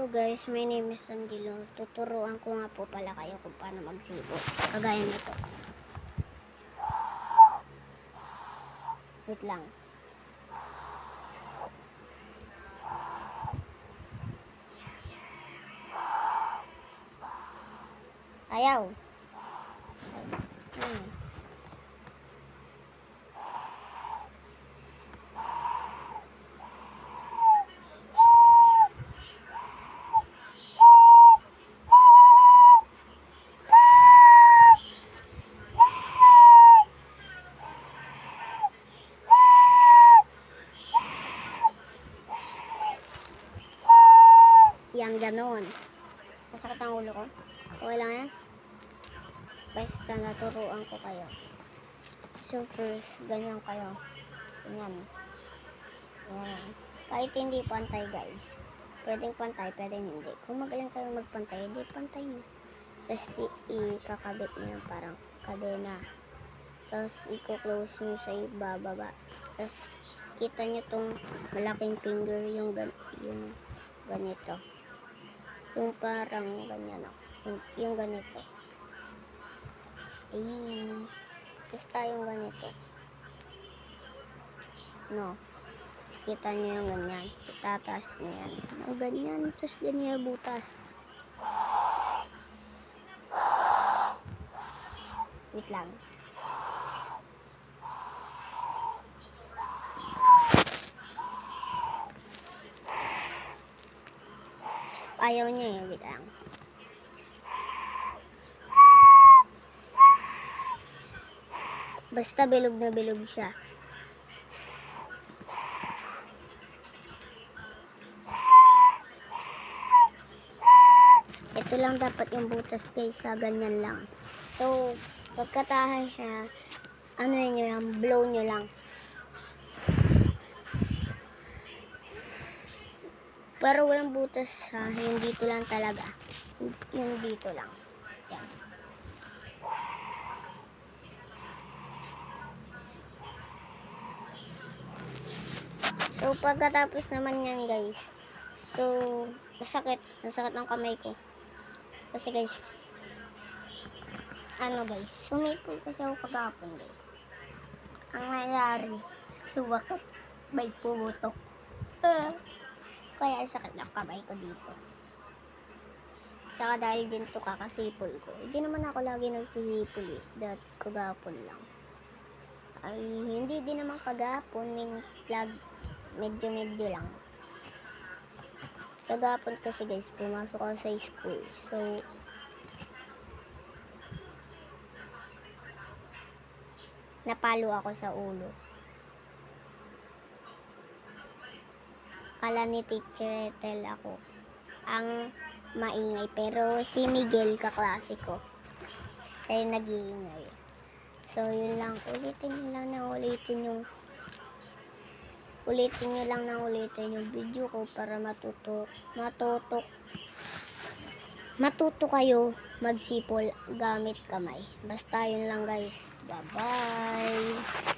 Hello guys, my name is Angelo. Tuturuan ko nga po pala kayo kung paano magsibo. Kagaya nito. Wait lang. Ayaw. Yang ganon. Masakit ang ulo ko. Okay lang yan. Basta naturuan ko kayo. So first, ganyan kayo. Ganyan. Yan. Kahit hindi pantay guys. Pwedeng pantay, pwedeng hindi. Kung magaling kayo magpantay, hindi pantay nyo. Tapos ikakabit nyo yung parang kadena. Tapos i-close nyo sa ibababa. Tapos kita nyo tong malaking finger yung, gan yung ganito. Yung parang ganyan ako. Yung, yung ganito. Ay, basta yung ganito. No. Kita nyo yung ganyan. Itataas nyo yan. Ang ganyan. Tapos ganyan butas. Wait lang. Ayaw niya eh. Wait lang. Basta bilog na bilog siya. Ito lang dapat yung butas guys, sa ganyan lang. So, pagkatahay siya, ano yun yung blow nyo lang. Pero walang butas sa yung dito lang talaga. Yung dito lang. Yan. So, pagkatapos naman yan, guys. So, masakit. Masakit ang kamay ko. Kasi, guys, ano, guys, sumipol kasi ako kagapon, guys. Ang nangyari, sumakit, may pumutok. Ah. Kaya sakit ng kamay ko dito. Tsaka dahil din to kakasipol ko. Hindi naman ako lagi nagsisipol eh. Dahil kagapon lang. Ay, hindi din naman kagapon. Min, lag, medyo-medyo lang. Kagapon kasi guys, pumasok ako sa school. So, napalo ako sa ulo. Kala ni teacher Ethel ako ang maingay. Pero si Miguel kaklase ko. Siya yung nag-iingay. So, yun lang. Ulitin nyo lang na ulitin yung ulitin nyo lang na ulitin yung video ko para matuto matuto matuto kayo magsipol gamit kamay. Basta yun lang guys. Bye-bye!